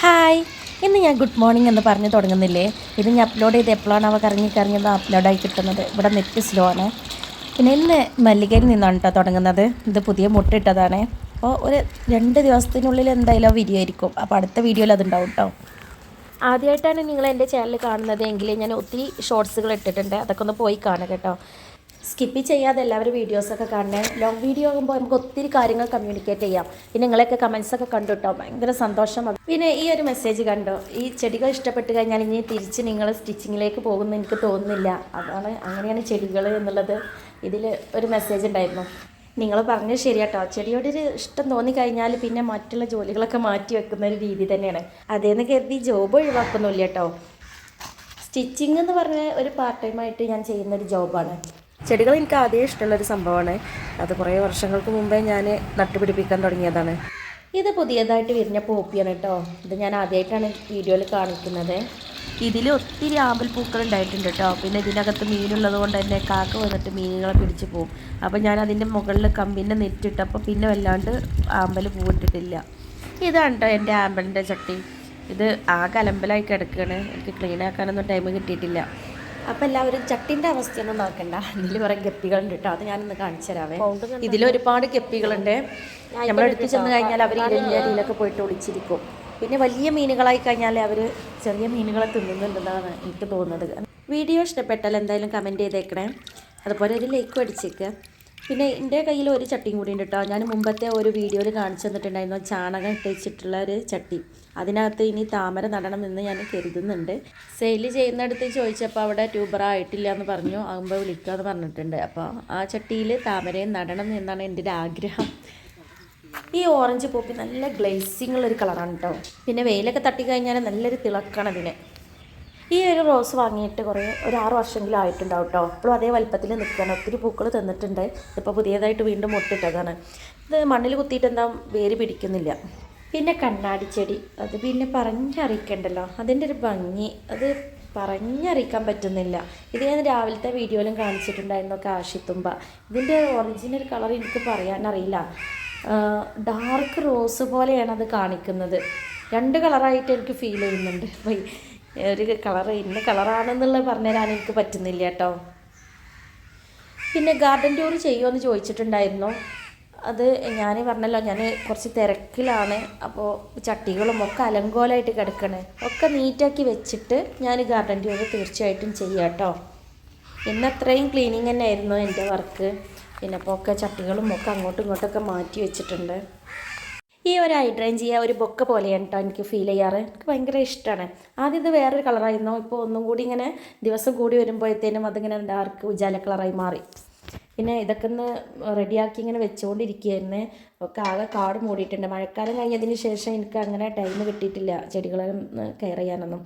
Hi. ഇന്ന് ഞാൻ good morning എന്ന് പറഞ്ഞ് തുടങ്ങുന്നില്ലേ? ഇത് ഞാൻ അപ്ലോഡ് ചെയ്ത് എപ്പോഴാണ് അവ കറങ്ങി കറങ്ങിയത് അപ്ലോഡായി കിട്ടുന്നത്? ഇവിടെ നെറ്റ് സ്ലോ ആണ്. പിന്നെ ഇന്ന് മല്ലികയിൽ നിന്നാണ് കേട്ടോ തുടങ്ങുന്നത്. ഇത് പുതിയ മുട്ടിട്ടതാണ് അപ്പോൾ ഒരു രണ്ട് ദിവസത്തിനുള്ളിൽ എന്തായാലും വിരിയായിരിക്കും അപ്പോൾ അടുത്ത വീഡിയോയിൽ അതുണ്ടാവും കേട്ടോ ആദ്യമായിട്ടാണ് നിങ്ങൾ എന്റെ ചാനൽ കാണുന്നത് എങ്കിൽ ഞാൻ ഒത്തിരി ഷോർട്സുകൾ ഇട്ടിട്ടുണ്ട്. അതൊക്കെ ഒന്ന് പോയി കാണുക കേട്ടോ സ്കിപ്പ് ചെയ്യാതെ എല്ലാവരും വീഡിയോസൊക്കെ കാണണേ. ലോങ് വീഡിയോ ആകുമ്പോൾ നമുക്ക് ഒത്തിരി കാര്യങ്ങൾ കമ്മ്യൂണിക്കേറ്റ് ചെയ്യാം. പിന്നെ നിങ്ങളെയൊക്കെ കമൻസൊക്കെ കണ്ടു കേട്ടോ ഭയങ്കര സന്തോഷം. പിന്നെ ഈ ഒരു മെസ്സേജ് കണ്ടോ. ഈ ചെടികൾ ഇഷ്ടപ്പെട്ട് കഴിഞ്ഞാൽ ഇനി തിരിച്ച് നിങ്ങൾ സ്റ്റിച്ചിങ്ങിലേക്ക് പോകുമെന്ന് എനിക്ക് തോന്നുന്നില്ല. അതാണ് അങ്ങനെയാണ് ചെടികൾ എന്നുള്ളത്. ഇതിൽ ഒരു മെസ്സേജ് ഉണ്ടായിരുന്നു. നിങ്ങൾ പറഞ്ഞത് ശരിയാട്ടോ ചെടിയോടൊരു ഇഷ്ടം തോന്നിക്കഴിഞ്ഞാൽ പിന്നെ മറ്റുള്ള ജോലികളൊക്കെ മാറ്റി വെക്കുന്ന ഒരു രീതി തന്നെയാണ്. അതേന്ന് കരുതി ജോബ് ഒഴിവാക്കുന്നില്ല കേട്ടോ സ്റ്റിച്ചിങ് എന്ന് പറഞ്ഞ ഒരു പാർട്ട് ടൈമായിട്ട് ഞാൻ ചെയ്യുന്ന ഒരു ജോബാണ് ചെടികൾ എനിക്ക് ആദ്യം ഇഷ്ടമുള്ളൊരു സംഭവമാണ്. അത് കുറേ വർഷങ്ങൾക്ക് മുമ്പേ ഞാൻ നട്ടുപിടിപ്പിക്കാൻ തുടങ്ങിയതാണ്. ഇത് പുതിയതായിട്ട് വിരിഞ്ഞ പോപ്പിയാണ് കേട്ടോ ഇത് ഞാൻ ആദ്യമായിട്ടാണ് വീഡിയോയിൽ കാണിക്കുന്നത്. ഇതിൽ ഒത്തിരി ആമ്പൽ പൂക്കൾ ഉണ്ടായിട്ടുണ്ട് കേട്ടോ പിന്നെ ഇതിനകത്ത് മീനുള്ളത് കൊണ്ട് തന്നെ കാക്ക വന്നിട്ട് മീനുകളെ പിടിച്ച് പോകും അപ്പോൾ ഞാൻ അതിന്റെ മുകളിൽ കമ്പിന്റെ നെറ്റിട്ടപ്പോൾ പിന്നെ വല്ലാണ്ട് ആമ്പൽ പൂവിട്ടിട്ടില്ല. ഇതാണ് കേട്ടോ എന്റെ ആമ്പലിന്റെ ചട്ടി. ഇത് ആ അലമ്പലായി കിടക്കുകയാണ് എനിക്ക് ക്ലീൻ ആക്കാനൊന്നും ടൈം കിട്ടിയിട്ടില്ല. അപ്പോൾ എല്ലാവരും ചട്ടിന്റെ അവസ്ഥയൊന്നും നോക്കണ്ട ഇതിൽ കുറേ ഗപ്പികളുണ്ട് കേട്ടോ അത് ഞാനൊന്ന് കാണിച്ചു തരാവേ. ഇതിലൊരുപാട് ഗപ്പികളുണ്ട്. നമ്മളെടുത്ത് ചെന്ന് കഴിഞ്ഞാൽ അവർ ഇരഞ്ഞടിയിലൊക്കെ പോയിട്ട് ഒളിച്ചിരിക്കും. പിന്നെ വലിയ മീനുകളായി കഴിഞ്ഞാൽ അവർ ചെറിയ മീനുകളെ തിന്നുന്നുണ്ടെന്നാണ് എനിക്ക് തോന്നുന്നത്. വീഡിയോ ഇഷ്ടപ്പെട്ടാൽ എന്തായാലും കമന്റ് ചെയ്തേക്കണേ. അതുപോലെ ഒരു ലൈക്ക് അടിച്ചേക്ക്. പിന്നെ എന്റെ കയ്യിൽ ഒരു ചട്ടിയും കൂടി ഉണ്ട് കേട്ടോ. ഞാൻ മുമ്പത്തെ ഒരു വീഡിയോയിൽ കാണിച്ചു തന്നിട്ടുണ്ടായിരുന്നു. ചാണകം ഇട്ടിച്ചിട്ടുള്ള ഒരു ചട്ടി. അതിനകത്ത് ഇനി താമര നടണം എന്ന് ഞാൻ കരുതുന്നുണ്ട്. സെയിൽ ചെയ്യുന്നിടത്ത് ചോദിച്ചപ്പോൾ അവിടെ ട്യൂബർ ആയിട്ടില്ല എന്ന് പറഞ്ഞു. ആകുമ്പോൾ വിളിക്കാമെന്ന് പറഞ്ഞിട്ടുണ്ട്. അപ്പോൾ ആ ചട്ടിയിൽ താമരയും നടണം എന്നാണ് എന്റെ ഒരു ആഗ്രഹം. ഈ ഓറഞ്ച് പോപ്പി നല്ല ഗ്ലേസിങ്ങുള്ളൊരു കളറാണ് കേട്ടോ. പിന്നെ വെയിലൊക്കെ തട്ടി കഴിഞ്ഞാൽ നല്ലൊരു തിളക്കാണ് ഇതിന് ഈ ഒരു റോസ് വാങ്ങിയിട്ട് കുറേ ഒരു ആറ് വർഷമെങ്കിലും ആയിട്ടുണ്ടാവും കേട്ടോ ഇപ്പോഴും അതേ വലിപ്പത്തിൽ നിൽക്കുകയാണ് ഒത്തിരി പൂക്കൾ തന്നിട്ടുണ്ട്. ഇപ്പോൾ പുതിയതായിട്ട് വീണ്ടും മുട്ടിട്ടതാണ്. ഇത് മണ്ണിൽ കുത്തിയിട്ട് എന്താ വേര് പിടിക്കുന്നില്ല. പിന്നെ കണ്ണാടി ചെടി. അത് പിന്നെ പറഞ്ഞറിയിക്കണ്ടല്ലോ. അതിന്റെ ഒരു ഭംഗി. അത് പറഞ്ഞറിയിക്കാൻ പറ്റുന്നില്ല. ഇത് ഞാൻ രാവിലത്തെ വീഡിയോയിലും കാണിച്ചിട്ടുണ്ടായിരുന്നു കാശിത്തുമ്പ. ഇതിന്റെ ഒറിജിനൽ കളർ എനിക്ക് പറയാനറിയില്ല. ഡാർക്ക് റോസ് പോലെയാണ് അത് കാണിക്കുന്നത്. രണ്ട് കളറായിട്ട് എനിക്ക് ഫീൽ ചെയ്യുന്നുണ്ട്. ഒരു കളർ ഇന്ന കളറാണെന്നുള്ളത് പറഞ്ഞുതരാൻ എനിക്ക് പറ്റുന്നില്ല കേട്ടോ. പിന്നെ ഗാർഡൻ ടൂർ ചെയ്യുമെന്ന് ചോദിച്ചിട്ടുണ്ടായിരുന്നു. അത് ഞാൻ പറഞ്ഞല്ലോ ഞാൻ കുറച്ച് തിരക്കിലാണ്. അപ്പോൾ ചട്ടികളും ഒക്കെ അലങ്കോലമായിട്ട് കിടക്കണേ. ഒക്കെ നീറ്റാക്കി വെച്ചിട്ട് ഞാൻ ഗാർഡൻ ടൂർ തീർച്ചയായിട്ടും ചെയ്യാം കേട്ടോ. ഇന്ന് അത്രയും ക്ലീനിങ് തന്നെ ആയിരുന്നു എന്റെ വർക്ക്. പിന്നെ അപ്പോൾ ഒക്കെ ചട്ടികളും ഒക്കെ അങ്ങോട്ടും ഇങ്ങോട്ടൊക്കെ മാറ്റി വെച്ചിട്ടുണ്ട്. ഈ ഒരു ചെയ്യുക ഒരു ബൊക്ക പോലെയാണ് കേട്ടോ എനിക്ക് ഫീൽ ചെയ്യാറ്. എനിക്ക് ഭയങ്കര ഇഷ്ടമാണ് ആദ്യം ഇത് വേറൊരു കളറായിരുന്നു ഇപ്പോൾ ഒന്നും കൂടി ഇങ്ങനെ ദിവസം കൂടി വരുമ്പോഴത്തേനും അതിങ്ങനെ ഡാർക്ക് ഉജാല കളറായി മാറി. പിന്നെ ഇതൊക്കെ ഒന്ന് റെഡിയാക്കി ഇങ്ങനെ വെച്ചുകൊണ്ടിരിക്കുകയായിരുന്നു ഒക്കെ ആകെ കാട് മൂടിയിട്ടുണ്ട്. മഴക്കാലം കഴിഞ്ഞതിന് ശേഷം എനിക്ക് അങ്ങനെ ടൈം കിട്ടിയിട്ടില്ല ചെടികളെ കെയർ ചെയ്യാനൊന്നും.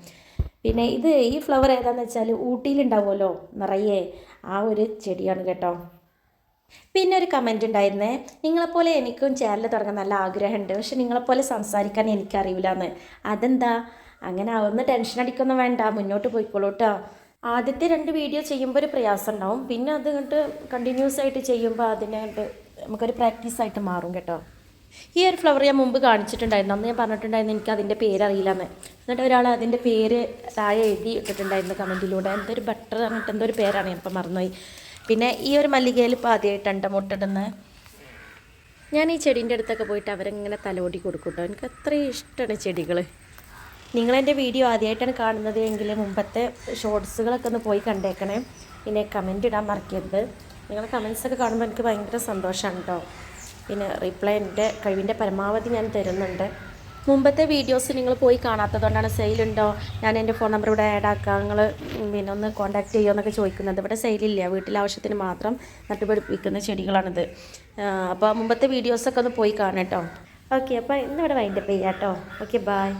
പിന്നെ ഇത് ഈ ഫ്ലവർ ഏതാണെന്ന് വെച്ചാൽ ഊട്ടിയിലുണ്ടാവുമല്ലോ നിറയെ ആ ഒരു ചെടിയാണ് കേട്ടോ. പിന്നെ ഒരു കമന്റ് ഉണ്ടായിരുന്നേ നിങ്ങളെപ്പോലെ എനിക്കും ചാനൽ തുടങ്ങാൻ നല്ല ആഗ്രഹമുണ്ട്. പക്ഷെ നിങ്ങളെപ്പോലെ സംസാരിക്കാൻ എനിക്കറിയില്ല എന്ന് അതെന്താ? അങ്ങനെ ആവുന്ന ടെൻഷൻ അടിക്കൊന്നും വേണ്ട. മുന്നോട്ട് പോയിക്കോളൂ കേട്ടോ ആദ്യത്തെ രണ്ട് വീഡിയോ ചെയ്യുമ്പോൾ ഒരു പ്രയാസം ഉണ്ടാവും. പിന്നെ അത് കണ്ട് കണ്ടിന്യൂസ് ആയിട്ട് ചെയ്യുമ്പോൾ അതിനെ കണ്ട് നമുക്കൊരു പ്രാക്ടീസ് ആയിട്ട് മാറും കേട്ടോ. ഈ ഒരു ഫ്ലവർ ഞാൻ മുമ്പ് കാണിച്ചിട്ടുണ്ടായിരുന്നു. അന്ന് ഞാൻ പറഞ്ഞിട്ടുണ്ടായിരുന്നു എനിക്ക് അതിന്റെ പേരറിയില്ലെന്ന്. എന്നിട്ട് ഒരാൾ അതിന്റെ പേര് താഴെ എഴുതി ഇട്ടിട്ടുണ്ടായിരുന്നു കമന്റിലൂടെ എന്തൊരു ബട്ടർ എന്നിട്ട് എന്തോ ഒരു പേരാണ് ഞാൻ ഇപ്പം മറന്നുപോയി. പിന്നെ ഈ ഒരു മല്ലികയിൽ ഇപ്പോൾ ആദ്യമായിട്ടുണ്ട് മുട്ടിടുന്നത് ഞാൻ ഈ ചെടീന്റെ അടുത്തൊക്കെ പോയിട്ട് അവരിങ്ങനെ തലോടി കൊടുക്കും കേട്ടോ എനിക്ക് അത്രയും ഇഷ്ടമാണ് ചെടികൾ നിങ്ങളെന്റെ വീഡിയോ ആദ്യമായിട്ടാണ് കാണുന്നത് എങ്കിൽ മുമ്പത്തെ ഷോർട്സുകളൊക്കെ ഒന്ന് പോയി കണ്ടേക്കണേ. പിന്നെ കമന്റ് ഇടാൻ മറക്കരുത്. നിങ്ങളുടെ കമൻസൊക്കെ കാണുമ്പോൾ എനിക്ക് ഭയങ്കര സന്തോഷമാണ് കേട്ടോ പിന്നെ റിപ്ലൈ എന്റെ കഴിവിന്റെ പരമാവധി ഞാൻ തരുന്നുണ്ട്. മുമ്പത്തെ വീഡിയോസ് നിങ്ങൾ പോയി കാണാത്തതുകൊണ്ടാണ് സെയിലുണ്ടോ ഞാൻ എന്റെ ഫോൺ നമ്പർ ഇവിടെ ആഡ് ആക്കാം. നിങ്ങൾ പിന്നെ ഒന്ന് കോൺടാക്റ്റ് ചെയ്യുമോ എന്നൊക്കെ ചോദിക്കുന്നത്. ഇവിടെ സെയിലില്ല വീട്ടിലെ ആവശ്യത്തിന് മാത്രം നട്ടുപിടിപ്പിക്കുന്ന ചെടികളാണിത്. അപ്പോൾ മുമ്പത്തെ വീഡിയോസൊക്കെ ഒന്ന് പോയി കാണാം കേട്ടോ. ഓക്കെ അപ്പോൾ ഇന്നിവിടെ വൈൻഡപ്പ് ചെയ്യാം കേട്ടോ. Okay bye